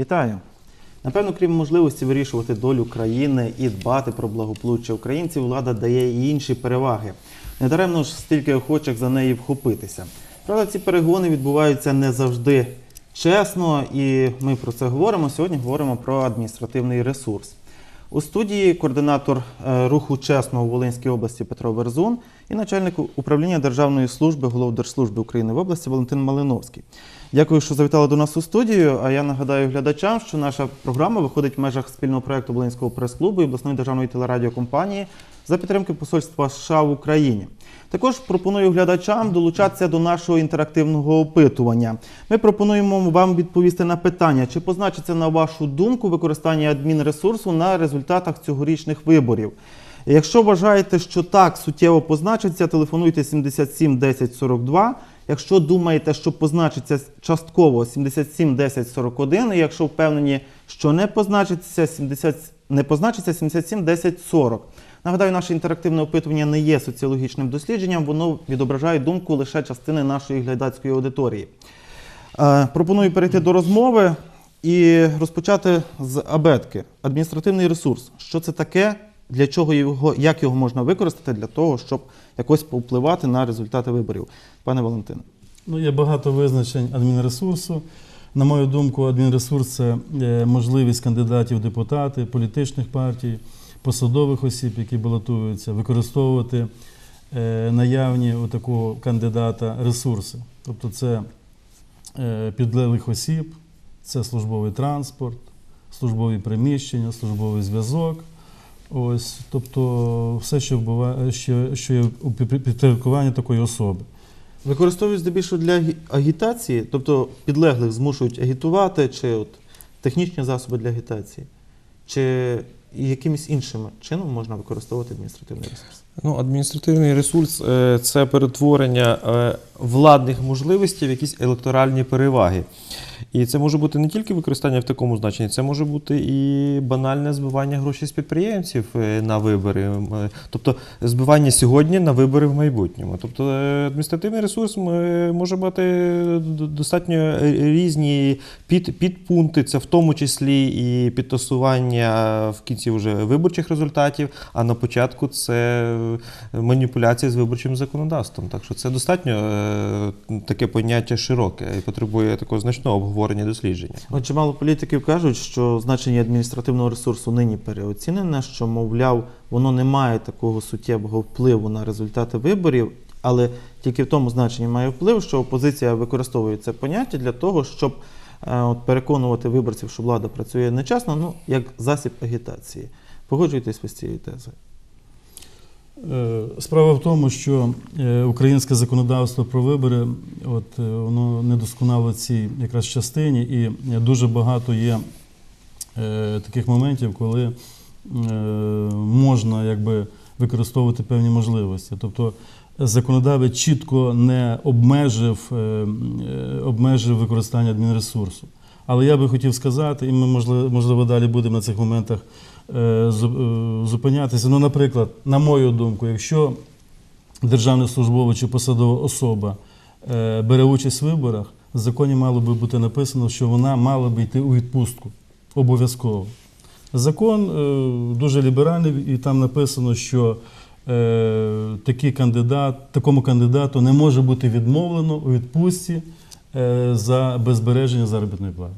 Вітаю! Напевно, крім можливості вирішувати долю країни і дбати про благополуччя українців, влада дає і інші переваги. Недаремно ж стільки охочих за неї вхопитися. Правда, ці перегони відбуваються не завжди чесно, і ми про це говоримо. Сьогодні говоримо про адміністративний ресурс. У студії координатор е, руху чесно у Волинській області Петро Верзун і начальник управління Державної служби Головдержслужби України в області Валентин Малиновський. Дякую, що завітали до нас у студію. А я нагадаю глядачам, що наша програма виходить в межах спільного проекту Волинського прес-клубу і обласної державної телерадіокомпанії за підтримки Посольства США в Україні. Також пропоную глядачам долучатися до нашого інтерактивного опитування. Ми пропонуємо вам відповісти на питання, чи позначиться на вашу думку використання адмінресурсу на результатах цьогорічних виборів. Якщо вважаєте, що так суттєво позначиться, телефонуйте 77 10 42. Якщо думаєте, що позначиться частково 77 10 41, і якщо впевнені, що не позначиться 70, не позначиться 77 10 40. Нагадаю, наше інтерактивне опитування не є соціологічним дослідженням, воно відображає думку лише частини нашої глядацької аудиторії. Е, Пропоную перейти до розмови і розпочати з абетки. Адміністративний ресурс. Що це таке? Для чого його, як його можна використати для того, щоб якось повпливати на результати виборів? Пане Валентине. Ну, є багато визначень адмінресурсу. На мою думку, адмінресурс це е, можливість кандидатів депутати, політичних партій, посадових осіб, які балотуються, використовувати е, наявні у такого кандидата ресурси. Тобто це е, підлеглих осіб, це службовий транспорт, службові приміщення, службовий зв'язок. Ось, тобто все, що вбиває, що, є у пі- підпорядкуванні такої особи. Використовують здебільшого для агітації, тобто підлеглих змушують агітувати, чи от технічні засоби для агітації, чи якимось іншим чином можна використовувати адміністративний ресурс. Ну, адміністративний ресурс е, це перетворення е, владних можливостей в якісь електоральні переваги. І це може бути не тільки використання в такому значенні, це може бути і банальне збивання грошей з підприємців е, на вибори, тобто збивання сьогодні на вибори в майбутньому. Тобто адміністративний ресурс може мати достатньо різні під, підпункти, це в тому числі і підтасування в кінці вже виборчих результатів, а на початку це е, маніпуляція з виборчим законодавством. Так що це достатньо е, таке поняття широке і потребує такого значного обговорення дослідження. От чимало політиків кажуть, що значення адміністративного ресурсу нині переоцінене, що, мовляв, воно не має такого суттєвого впливу на результати виборів, але тільки в тому значенні має вплив, що опозиція використовує це поняття для того, щоб е, от, переконувати виборців, що влада працює нечесно, ну, як засіб агітації. Погоджуєтесь ви з цією тезою? Е, Справа в тому, що е, українське законодавство про вибори, от е, воно недосконало цій якраз частині, і дуже багато є таких моментів, коли можна якби використовувати певні можливості. Тобто законодавець чітко не обмежив, обмежив використання адмінресурсу. Але я би хотів сказати, і ми можливо, далі будемо на цих моментах зупинятися. Ну, наприклад, на мою думку, якщо державний службовець чи посадова особа е, бере участь в виборах, в законі мало би бути написано, що вона мала би йти у відпустку. Обов'язково. Закон е, дуже ліберальний, і там написано, що е, такий кандидат, такому кандидату не може бути відмовлено у відпустці е, за безбереження заробітної плати.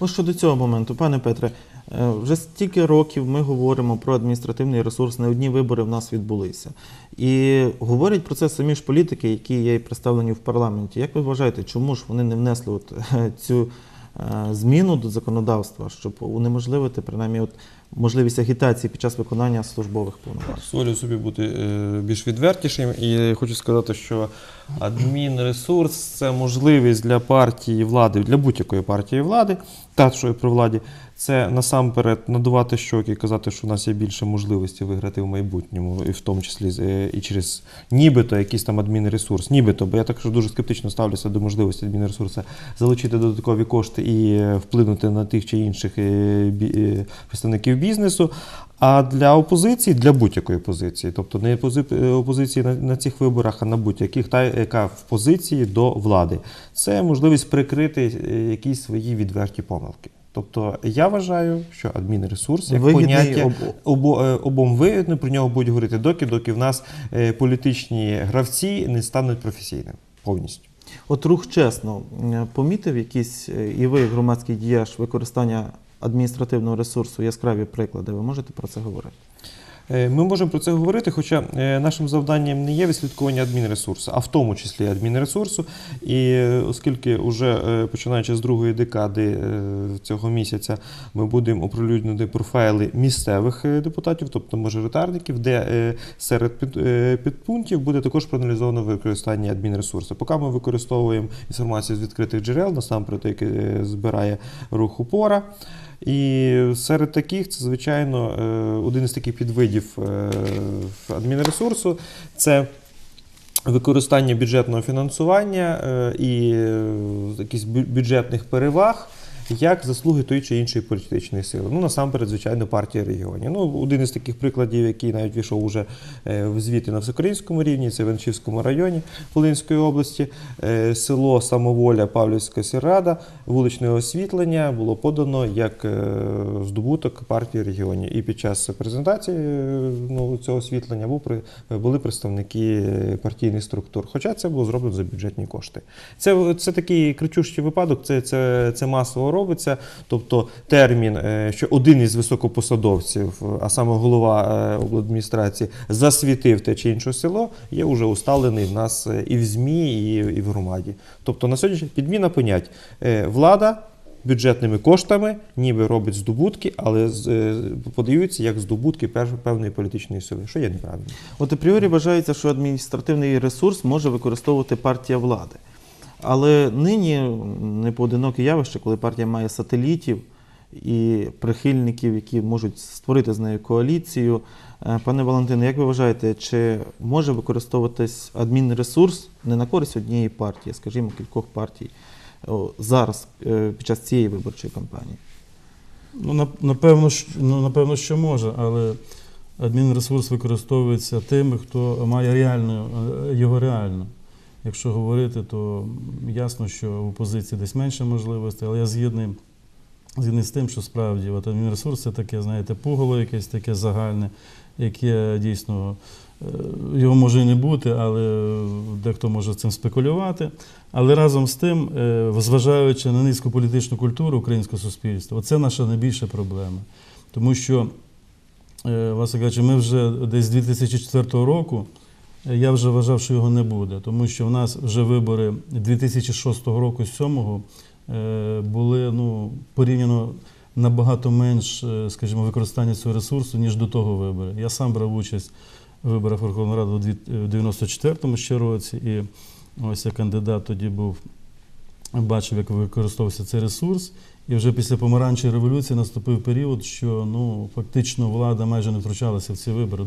Ось щодо цього моменту, пане Петре, е, вже стільки років ми говоримо про адміністративний ресурс, не одні вибори в нас відбулися. І говорять про це самі ж політики, які є представлені в парламенті. Як ви вважаєте, чому ж вони не внесли от, е, цю е, зміну до законодавства, щоб унеможливити принаймні от, можливість агітації під час виконання службових повноважень? Дозволю собі бути е, більш відвертішим і хочу сказати, що адмінресурс це можливість для партії влади, для будь-якої партії влади, та що при владі, це насамперед надувати щоки казати, що у нас є більше можливості виграти в майбутньому, і в тому числі е, і через нібито якийсь там адмінресурс. Нібито, бо я також дуже скептично ставлюся до можливості адмінресурсу залучити додаткові кошти і е, вплинути на тих чи інших е, представників бізнесу. А для опозиції, для будь-якої позиції, тобто не пози- опозиції на, цих виборах, а на будь-яких, та яка в позиції до влади, це можливість прикрити якісь свої відверті помилки. Тобто я вважаю, що адмінресурс як Вигідний поняття об- обо, е, обом вигідно, про нього будуть говорити доки, доки в нас е, політичні гравці не стануть професійними повністю. От рух чесно помітив якісь, е, і ви, громадський діяч, використання адміністративного ресурсу, яскраві приклади. Ви можете про це говорити? Е, Ми можемо про це говорити, хоча е, нашим завданням не є відслідкування адмінресурсу, а в тому числі адмінресурсу. І е, оскільки вже починаючи з другої декади цього місяця ми будемо оприлюднювати профайли місцевих депутатів, тобто мажоритарників, де серед підпунктів буде також проаналізовано використання адмінресурсу. Поки ми використовуємо інформацію з відкритих джерел, насамперед, яке збирає рух упора. І серед таких, це, звичайно, е, один із таких підвидів е, адмінресурсу це використання бюджетного фінансування е, і якихось бюджетних переваг. Як заслуги тої чи іншої політичної сили. Ну, насамперед, звичайно, партія регіонів. Ну, один із таких прикладів, який навіть війшов уже е, в звіти на всеукраїнському рівні, це в Іванчівському районі Волинської області, Е, село Самоволя, Павлівська сільрада, вуличне освітлення було подано як е, здобуток партії регіонів. І під час презентації ну, цього освітлення були представники партійних структур. Хоча це було зроблено за бюджетні кошти. Це, це такий кричущий випадок, це, це, це масово робиться. Тобто термін, е, що один із високопосадовців, а саме голова е, обладміністрації, засвітив те чи інше село, є вже усталений в нас е, і в ЗМІ, і, в громаді. Тобто на сьогодні підміна понять. Е, Влада бюджетними коштами ніби робить здобутки, але е, подаються як здобутки певної політичної сили, що є неправильно. От апріорі вважається, що адміністративний ресурс може використовувати партія влади. Але нині не поодиноке явище, коли партія має сателітів і прихильників, які можуть створити з нею коаліцію. Е, Пане Валентине, як ви вважаєте, чи може використовуватись адмінресурс не на користь однієї партії, скажімо, кількох партій зараз е, під час цієї виборчої кампанії? Ну, напевно, ну, напевно, що може, але адмінресурс використовується тими, хто має реально, е, його реально. Якщо говорити, то ясно, що в опозиції десь менше можливостей, але я згідний, згідний з тим, що справді от адмінресурс це таке, знаєте, пугало якесь таке загальне, яке дійсно е, його може і не бути, але дехто може цим спекулювати. Але разом з тим, е, зважаючи на низьку політичну культуру українського суспільства, це наша найбільша проблема. Тому що, е, власне кажучи, ми вже десь з 2004 року. Е, Я вже вважав, що його не буде, тому що в нас вже вибори 2006 року, 2007 е, були ну, порівняно набагато менш, е, скажімо, використання цього ресурсу, ніж до того вибори. Я сам брав участь у виборах Верховної Ради у дві- в 94-му ще році, і ось я кандидат тоді був, бачив, як використовувався цей ресурс. І вже після помаранчої революції наступив період, що ну фактично влада майже не втручалася в ці вибори.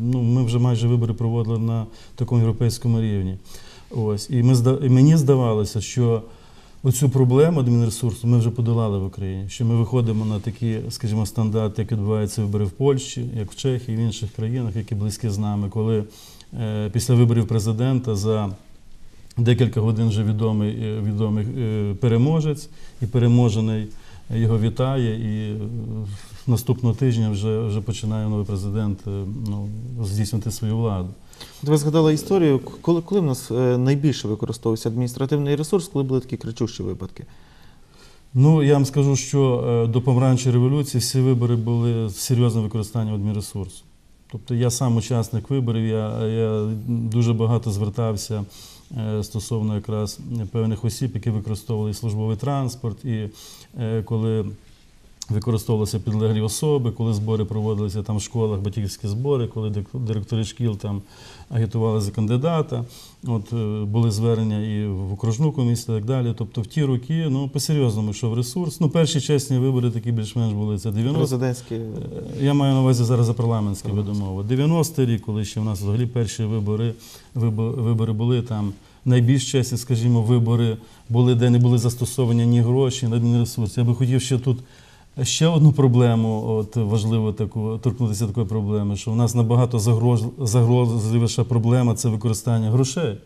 Ну, ми вже майже вибори проводили на такому європейському рівні. Ось і ми і мені здавалося, що оцю проблему адмінресурсу ми вже подолали в Україні. Що ми виходимо на такі, скажімо, стандарти, як відбуваються вибори в Польщі, як в Чехії, в інших країнах, які близькі з нами, коли е, після виборів президента за декілька годин вже відомий, е, відомий е, переможець і переможений його вітає. І е, наступного тижня вже, вже починає новий президент ну, здійснювати свою владу. От Ви згадали історію, коли, коли в нас найбільше використовувався адміністративний ресурс, коли були такі кричущі випадки? Ну, я вам скажу, що до помаранчої революції всі вибори були з серйозним використанням адмінресурсу. Тобто я сам учасник виборів, я, я дуже багато звертався стосовно якраз певних осіб, які використовували службовий транспорт, і е, коли використовувалися підлеглі особи, коли збори проводилися там в школах, батьківські збори, коли директори шкіл там агітували за кандидата. От е, були звернення і в окружну комісію, і так далі. Тобто в ті роки, ну по-серйозному йшов ресурс. Ну, перші чесні вибори такі більш-менш були. Це 90 Президентські. Е, Я маю на увазі зараз за парламентські видумови. 90-й рік, коли ще в нас взагалі перші вибори, вибори були там. Найбільш чесні, скажімо, вибори були, де не були застосовані ні гроші, ні адмінресурс. Я би хотів ще тут ще одну проблему, от важливо таку торкнутися такої проблеми, що у нас набагато загроз, загрозливіша проблема це використання грошей.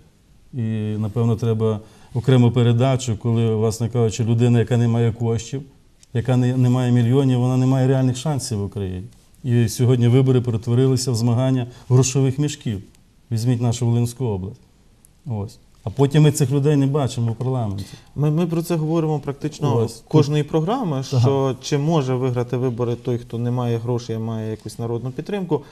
І напевно треба окрему передачу, коли, власне кажучи, людина, яка не має коштів, яка не, не має мільйонів, вона не має реальних шансів в Україні. І сьогодні вибори перетворилися в змагання грошових мішків. Візьміть нашу Волинську область. Ось. А потім ми цих людей не бачимо в парламенті. Ми, ми про це говоримо практично Ось. кожної програми, що чи може виграти вибори той, хто не має грошей, а має якусь народну підтримку.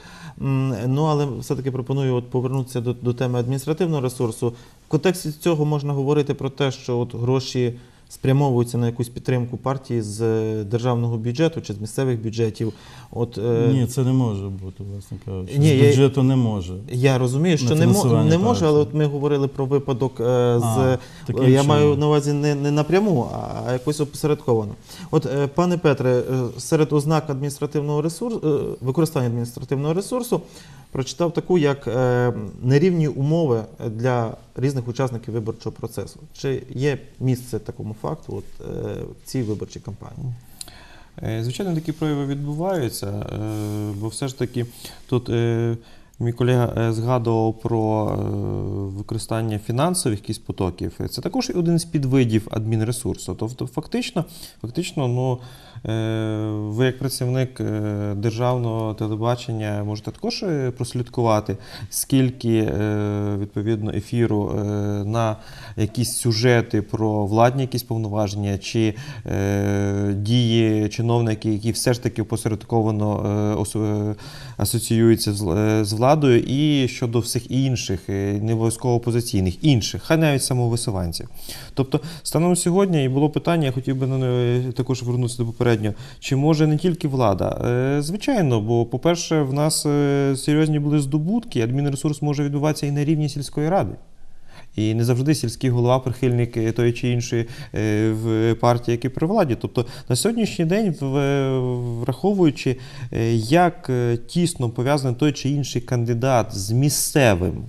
Ну але все-таки пропоную от повернутися до, до теми адміністративного ресурсу. В контексті цього можна говорити про те, що от гроші спрямовуються на якусь підтримку партії з е, державного бюджету чи з місцевих бюджетів. От, е, Ні, це не може бути, власне кажучи. Ні, З я- бюджету не може. Я розумію, що На не, мо- фінансування не може, але партії. от ми говорили про випадок е, з таким я чином. маю на увазі не, не напряму, а якось опосередковано. От, е, пане Петре, е, серед ознак адміністративного ресурсу е, використання адміністративного ресурсу прочитав таку, як е, нерівні умови для різних учасників виборчого процесу. Чи є місце такому факту от, е, в цій виборчій кампанії? Е, Звичайно, такі прояви відбуваються, бо все ж таки тут мій колега згадував про використання фінансових якісь потоків. Це також один з підвидів адмінресурсу. Тобто, фактично, фактично, ну, ви як працівник е, державного телебачення можете також е, прослідкувати, скільки е, відповідно ефіру е, на якісь сюжети про владні якісь повноваження чи е, дії чиновників, які все ж таки е, е, асоціюються з, е, владою, і щодо всіх інших, е, не обов'язково опозиційних, інших, хай навіть самовисуванців. Тобто, станом сьогодні і було питання, я хотів би також вернутися до попереднього, чи може не тільки влада? Е, Звичайно, бо, по-перше, в нас е, серйозні були здобутки, адмінресурс може відбуватися і на рівні сільської ради. І не завжди сільський голова прихильник е, тої чи іншої партії, які при владі. Тобто на сьогоднішній день, враховуючи, як тісно пов'язаний той чи інший кандидат з місцевим.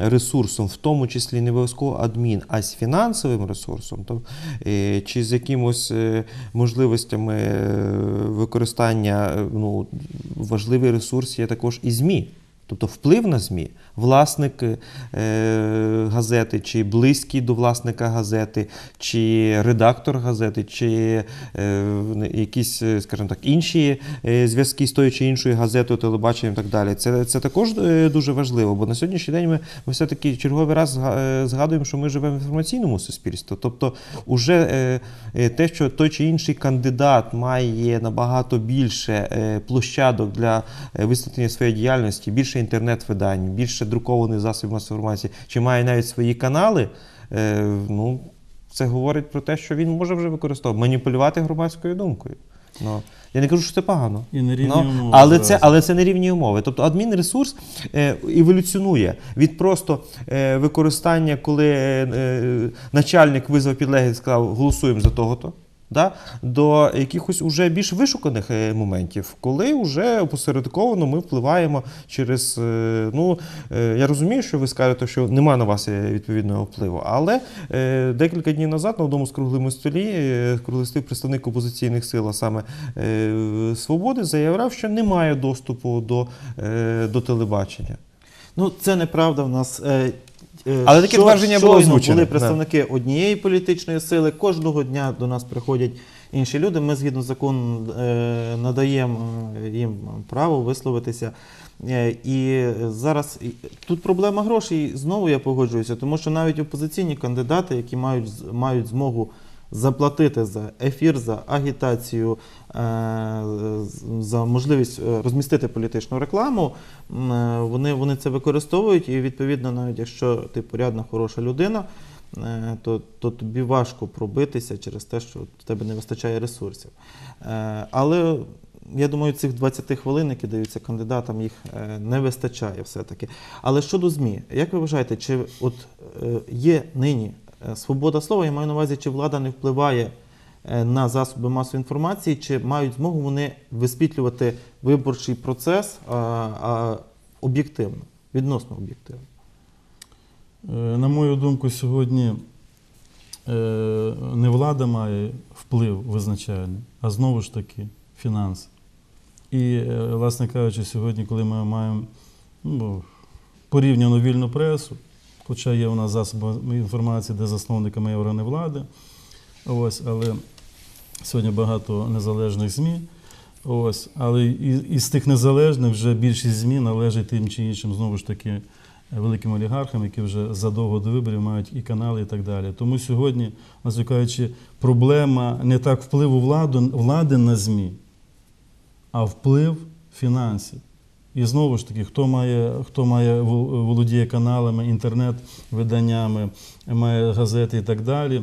Ресурсом, в тому числі не обов'язково адмін, а з фінансовим ресурсом, то, е, чи з якимось е, можливостями е, використання ну, важливий ресурс є також і ЗМІ. Тобто вплив на ЗМІ, власник е, газети, чи близький до власника газети, чи редактор газети, чи е, якісь, е, скажімо так, інші е, зв'язки з тою чи іншою газетою, телебаченням і так далі. Це, це також е, дуже важливо, бо на сьогоднішній день ми, ми все-таки черговий раз згадуємо, що ми живемо в інформаційному суспільстві. Тобто, уже е, те, що той чи інший кандидат має набагато більше площадок для висвітлення своєї діяльності, більше інтернет-видань, більше друкованих засобів масової інформації, чи має навіть свої канали, е, ну, це говорить про те, що він може вже використовувати, маніпулювати громадською думкою. Ну, я не кажу, що це погано. І на рівні Ну, умови але, це, але це не рівні умови. Тобто адмінресурс е, еволюціонує від просто е, використання, коли начальник визвав підлеглих і сказав, голосуємо за того-то. Да, до якихось уже більш вишуканих е, моментів, коли вже опосередковано ми впливаємо через. е, Ну е, я розумію, що ви скажете, що нема на вас відповідного впливу, але декілька днів назад на одному з круглими столі круглий стіл представник опозиційних сил, а саме свободи, заявляв, що немає доступу до, до телебачення. Ну, це неправда. В нас Але таке що- твердження було озвучене, Були да. представники однієї політичної сили. Кожного дня до нас приходять інші люди. Ми згідно закону е, надаємо е, їм право висловитися. Е, І зараз тут проблема грошей. Знову я погоджуюся, тому що навіть опозиційні кандидати, які мають мають змогу заплатити за ефір, за агітацію, е, за можливість е, розмістити політичну рекламу, е, вони, вони це використовують, і відповідно, навіть якщо ти порядна, хороша людина, то, то тобі важко пробитися через те, що в тебе не вистачає ресурсів. Але я думаю, цих 20 хвилин, які даються кандидатам, їх не вистачає все-таки. Але щодо ЗМІ, як ви вважаєте, чи от є нині свобода слова, я маю на увазі, чи влада не впливає е, на засоби масової інформації, чи мають змогу вони висвітлювати виборчий процес об'єктивно, відносно об'єктивно? Е, На мою думку, сьогодні е, не влада має вплив визначальний, а знову ж таки фінанси. І, е, власне кажучи, сьогодні, коли ми маємо ну, порівняно вільну пресу, хоча є у нас засоби інформації, де засновниками є органи влади. Ось, але сьогодні багато незалежних ЗМІ. Ось, але із тих незалежних вже більшість ЗМІ належить тим чи іншим, знову ж таки, великим олігархам, які вже задовго до виборів мають і канали, і так далі. Тому сьогодні, кажучи, проблема не так впливу владу, влади на ЗМІ, а вплив фінансів. І знову ж таки, хто має, хто має вол- володіє каналами, інтернет-виданнями, має газети і так далі,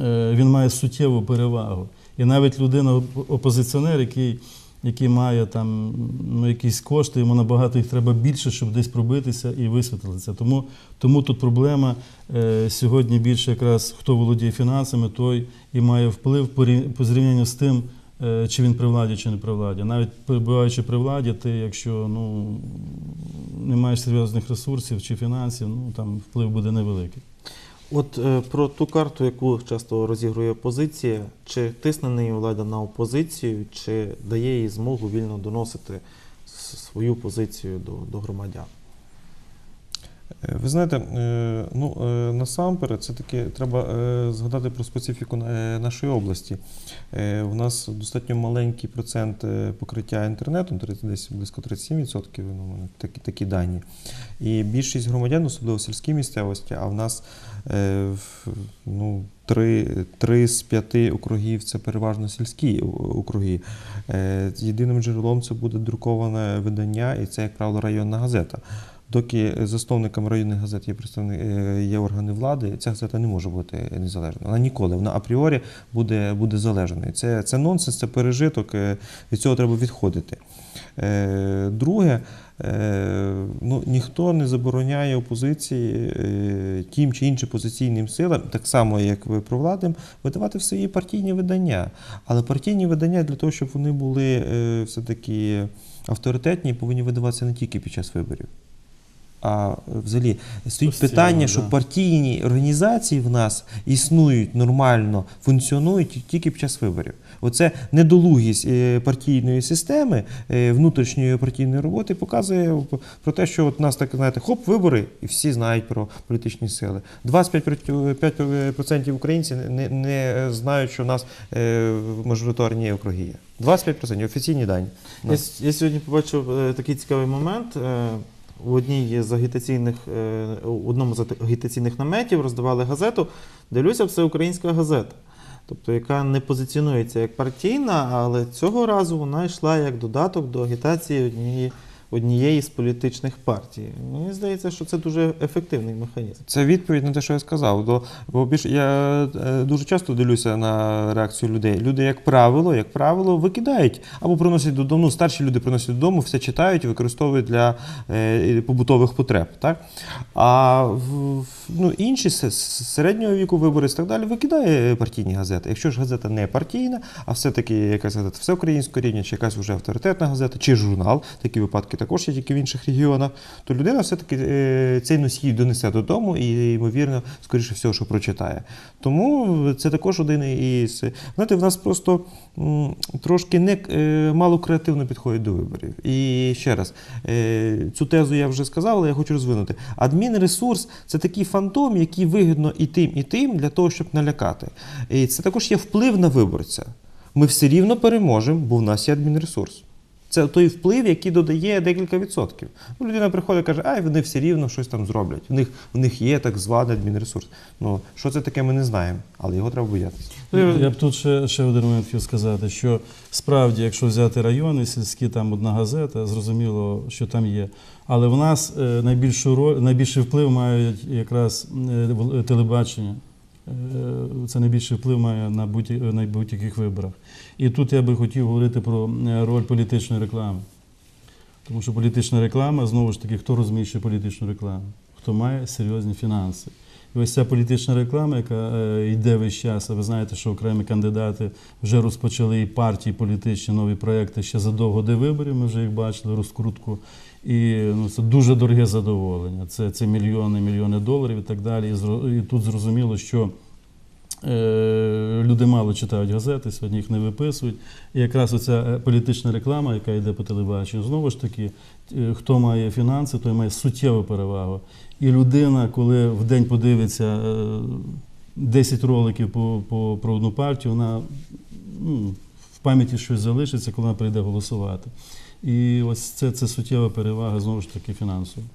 е, він має суттєву перевагу. І навіть людина-опозиціонер, який, який має там ну, якісь кошти, йому набагато їх треба більше, щоб десь пробитися і висвітлитися. Тому, тому тут проблема е, сьогодні більше якраз хто володіє фінансами, той і має вплив по по зрівнянню з тим, чи він при владі, чи не при владі. Навіть перебуваючи при владі, ти, якщо ну, не маєш серйозних ресурсів чи фінансів, ну там вплив буде невеликий. От е, про ту карту, яку часто розігрує опозиція, чи тисне неї влада на опозицію, чи дає їй змогу вільно доносити свою позицію до, до громадян? Е, Ви знаєте, е, ну е, насамперед, це таки треба згадати про специфіку нашої області. У нас достатньо маленький процент покриття інтернетом, десь близько 37%, ну, такі, такі дані. І більшість громадян, особливо в сільській місцевості, а в нас ну, три, три з п'яти округів це переважно сільські округи. Єдиним джерелом це буде друковане видання, і це, як правило, районна газета. Доки засновником районних газет є представник, е, є органи влади, ця газета не може бути незалежною. Вона ніколи, вона апріорі буде, буде залежною. Це, це нонсенс, це пережиток. е, Від цього треба відходити. Е, Друге, ну, ніхто не забороняє опозиції тим чи іншим позиційним силам, так само як ви провладним, видавати в свої партійні видання. Але партійні видання для того, щоб вони були е, все-таки авторитетні, повинні видаватися не тільки під час виборів. А взагалі стоїть Постійно, питання, що да. партійні організації в нас існують нормально, функціонують тільки під час виборів. Оце недолугість е, партійної системи, е, внутрішньої партійної роботи показує про те, що от нас так знаєте, хоп, вибори, і всі знають про політичні сили. 25% українців не, не знають, що в нас е, мажоритарні округи є. 25% офіційні дані. Я, я сьогодні побачив е, такий цікавий момент. Е, у одній з агітаційних, е, у одному з агітаційних наметів роздавали газету. Дивлюся, все українська газета. Тобто, яка не позиціонується як партійна, але цього разу вона йшла як додаток до агітації однієї, однієї з політичних партій. Мені здається, що це дуже ефективний механізм. Це відповідь на те, що я сказав. Бо більш я е, дуже часто дивлюся на реакцію людей. Люди, як правило, як правило, викидають або приносять додому. Ну, старші люди приносять додому, все читають використовують для е, побутових потреб. Так? А ну, інші середнього віку виборець і так далі викидає партійні газети. Якщо ж газета не партійна, а все-таки якась газета всеукраїнського рівня, чи якась вже авторитетна газета, чи журнал, такі випадки також є тільки в інших регіонах, то людина все-таки е, цей носій донесе додому і, ймовірно, скоріше всього, що прочитає. Тому це також один із. Знаєте, в нас просто трошки не е, мало креативно підходять до виборів. І ще раз, е, цю тезу я вже сказав, але я хочу розвинути. Адмінресурс це такий фантом, який вигідно і тим, і тим для того, щоб налякати. І це також є вплив на виборця. Ми все рівно переможемо, бо в нас є адмінресурс. Це той вплив, який додає декілька відсотків. Ну, людина приходить і каже, ай, вони все рівно щось там зроблять. В них, в них є так званий адмінресурс. Ну, що це таке, ми не знаємо, але його треба боятися. Я б тут ще, ще один момент хотів сказати, що справді, якщо взяти райони сільські, там одна газета, зрозуміло, що там є. Але в нас е, найбільшу роль, найбільший вплив мають якраз е, вол- телебачення. Е, Це найбільший вплив має на будь- на будь-яких виборах. І тут я би хотів говорити про е, роль політичної реклами. Тому що політична реклама, знову ж таки, хто розміщує політичну рекламу? Хто має серйозні фінанси. І ось ця політична реклама, яка е, йде весь час, а ви знаєте, що окремі кандидати вже розпочали і партії політичні нові проекти ще задовго до виборів. Ми вже їх бачили, розкрутку. І ну, це дуже дороге задоволення. Це, це мільйони, мільйони доларів і так далі. І, і тут зрозуміло, що е, люди мало читають газети, сьогодні їх не виписують. І якраз оця е, політична реклама, яка йде по телебаченню, знову ж таки, е, хто має фінанси, той має суттєву перевагу. І людина, коли в день подивиться е, 10 роликів по, по, про одну партію, вона ну, в пам'яті щось залишиться, коли вона прийде голосувати. І ось це, це суттєва перевага знову ж таки фінансова.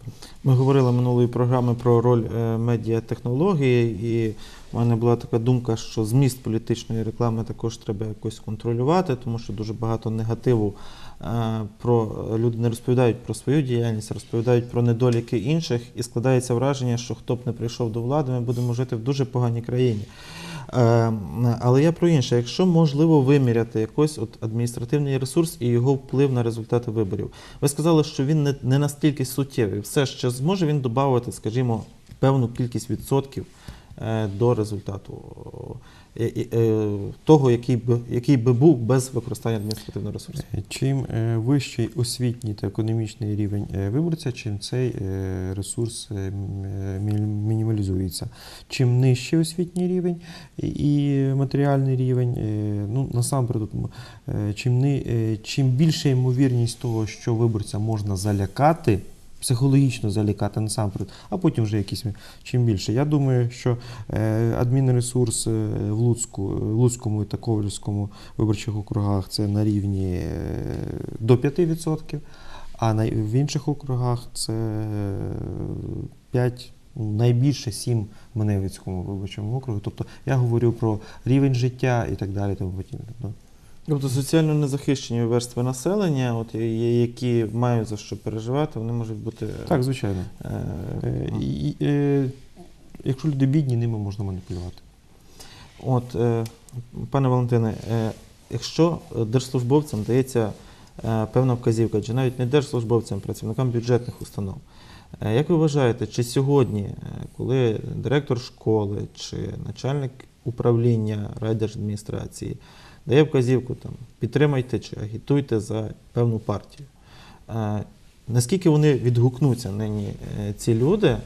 Ми говорили минулої програми про роль е, медіатехнології, і в мене була така думка, що зміст політичної реклами також треба якось контролювати, тому що дуже багато негативу е, про люди не розповідають про свою діяльність, розповідають про недоліки інших, і складається враження, що хто б не прийшов до влади, ми будемо жити в дуже поганій країні. Е, Але я про інше, якщо можливо виміряти якийсь от адміністративний ресурс і його вплив на результати виборів. Ви сказали, що він не, не настільки суттєвий. Все ще зможе він додати, скажімо, певну кількість відсотків до результату е, е, е, того, який би, який би був без використання адміністративного ресурсу. Е, Чим е, вищий освітній та економічний рівень е, виборця, чим цей е, ресурс е, е, мінімалізується. Чим нижчий освітній рівень і- матеріальний рівень, е, ну насамперед, е, чим, ни- е, чим більша ймовірність того, що виборця можна залякати. Психологічно залякати насамперед, а потім вже якісь чим більше. Я думаю, що е, адмінресурс е, в Луцьку, в Луцькому і та Ковальському виборчих округах це на рівні е, до 5%, а в інших округах це е, 5, ну, найбільше 7 в Маневицькому виборчому округу. Тобто я говорю про рівень життя і так далі. Тому подібне. Тобто соціально незахищені верстви населення, от, які мають за що переживати, вони можуть бути. Так, звичайно. е, Е, е, якщо люди бідні, ними можна маніпулювати. От, е, пане Валентине, е, якщо держслужбовцям дається е, певна вказівка, чи навіть не держслужбовцям, працівникам бюджетних установ, е, як ви вважаєте, чи сьогодні, е, коли директор школи чи начальник управління райдержадміністрації дає вказівку там, підтримайте чи агітуйте за певну партію, е, наскільки вони відгукнуться нині е, ці люди,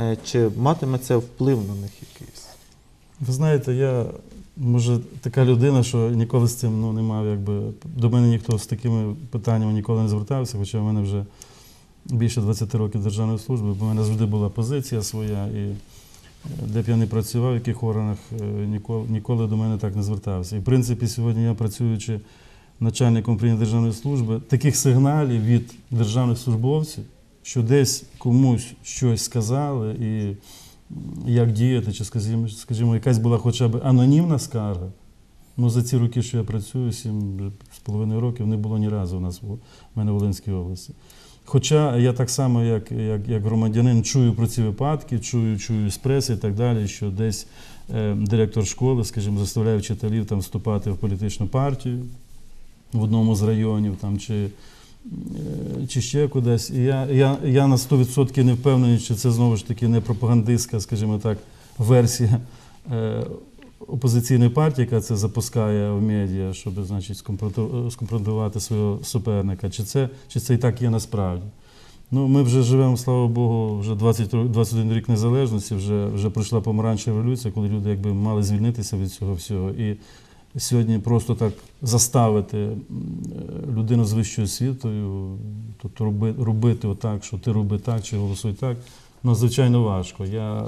е, чи матиме це вплив на них якийсь? Ви знаєте, я може така людина, що ніколи з цим ну, не мав, якби до мене ніхто з такими питаннями ніколи не звертався, хоча в мене вже більше 20 років державної служби, бо в мене завжди була позиція своя, і де б я не працював, в яких органах е, ніколи, ніколи до мене так не звертався. І в принципі, сьогодні я працюючи начальником управління державної служби, таких сигналів від державних службовців, що десь комусь щось сказали і як діяти, чи, скажімо, скажімо, якась була хоча б анонімна скарга. Ну, за ці роки, що я працюю, сім з половиною років, не було ні разу у нас в мене в Волинській області. Хоча я так само, як, як, як громадянин, чую про ці випадки, чую, чую з преси і так далі, що десь е, директор школи, скажімо, заставляє вчителів там вступати в політичну партію в одному з районів там, чи, е, чи ще кудись. І я, я, я на 100% не впевнений, чи це знову ж таки не пропагандистська, скажімо так, версія е, опозиційної партії, яка це запускає в медіа, щоб значить, скомпрометувати свого суперника. Чи це, чи це і так є насправді? Ну, ми вже живемо, слава Богу, вже 20, 21 рік незалежності, вже, вже пройшла помаранчева революція, коли люди якби мали звільнитися від цього всього. І сьогодні просто так заставити людину з вищою освітою, тобто роби, робити отак, що ти роби так чи голосуй так, надзвичайно важко. Я,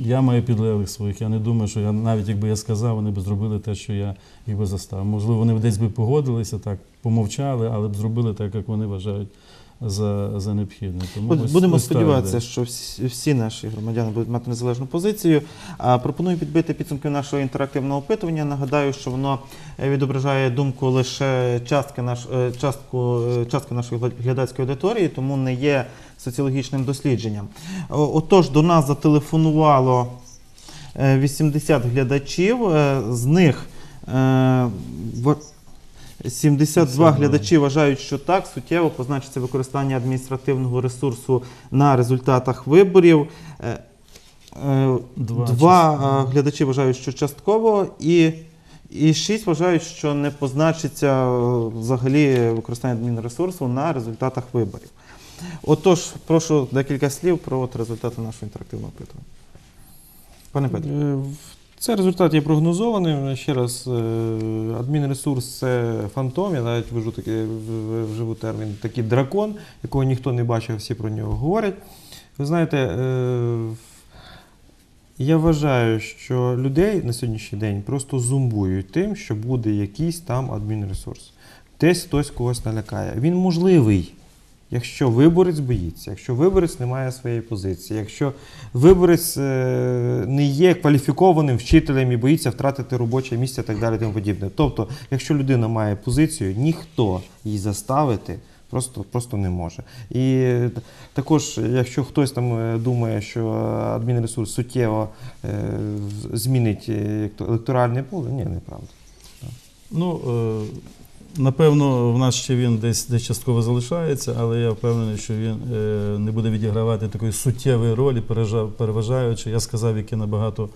я маю підлеглих своїх, я не думаю, що я навіть якби я сказав, вони б зробили те, що я їх би застав. Можливо, вони б десь би погодилися, так, помовчали, але б зробили так, як вони вважають за, за необхідне. Тому Будемо ось сподіватися, йде. що всі, всі наші громадяни будуть мати незалежну позицію. А пропоную підбити підсумки нашого інтерактивного опитування. Нагадаю, що воно е, відображає думку лише частки, наш, е, частку, е, частки нашої глядацької аудиторії, тому не є соціологічним дослідженням. Отож, до нас зателефонувало е, 80 глядачів, е, з них е, 72 глядачі вважають, що так суттєво позначиться використання адміністративного ресурсу на результатах виборів. Е, е, Два Два е, глядачі вважають, що частково, і, і шість вважають, що не позначиться е, взагалі використання адмінресурсу на результатах виборів. Отож, прошу декілька слів про от результати нашого інтерактивного опитування. Пане Петре. Е, Це результат є прогнозованим. Ще раз, е, адмінресурс це фантом, я навіть вижу такий вживу термін, такий дракон, якого ніхто не бачив, всі про нього говорять. Ви знаєте, е, я вважаю, що людей на сьогоднішній день просто зумбують тим, що буде якийсь там адмінресурс. Десь хтось когось налякає. Він можливий. Якщо виборець боїться, якщо виборець не має своєї позиції, якщо виборець е, не є кваліфікованим вчителем і боїться втратити робоче місце так далі, тому подібне. Тобто, якщо людина має позицію, ніхто її заставити просто, просто не може. І також, якщо хтось там е, думає, що адмінресурс суттєво е, змінить електоральне поле, ні, неправда. Ну, напевно, в нас ще він десь, десь частково залишається, але я впевнений, що він е, не буде відігравати такої суттєвої ролі, переважаючи. Я сказав, які набагато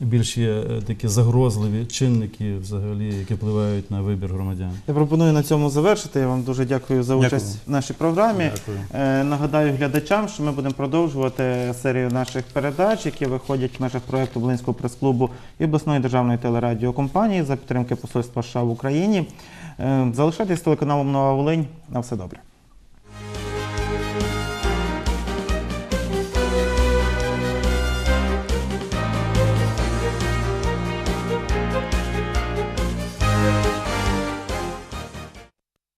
більш є е, такі загрозливі чинники, взагалі, які впливають на вибір громадян. Я пропоную на цьому завершити. Я вам дуже дякую за Дякую. участь в нашій програмі. Дякую. Е, Нагадаю глядачам, що ми будемо продовжувати серію наших передач, які виходять в межах проєкту Волинського прес-клубу і обласної державної телерадіокомпанії за підтримки Посольства США в Україні. Е, Залишайтесь телеканалом Нова Волинь. На все добре.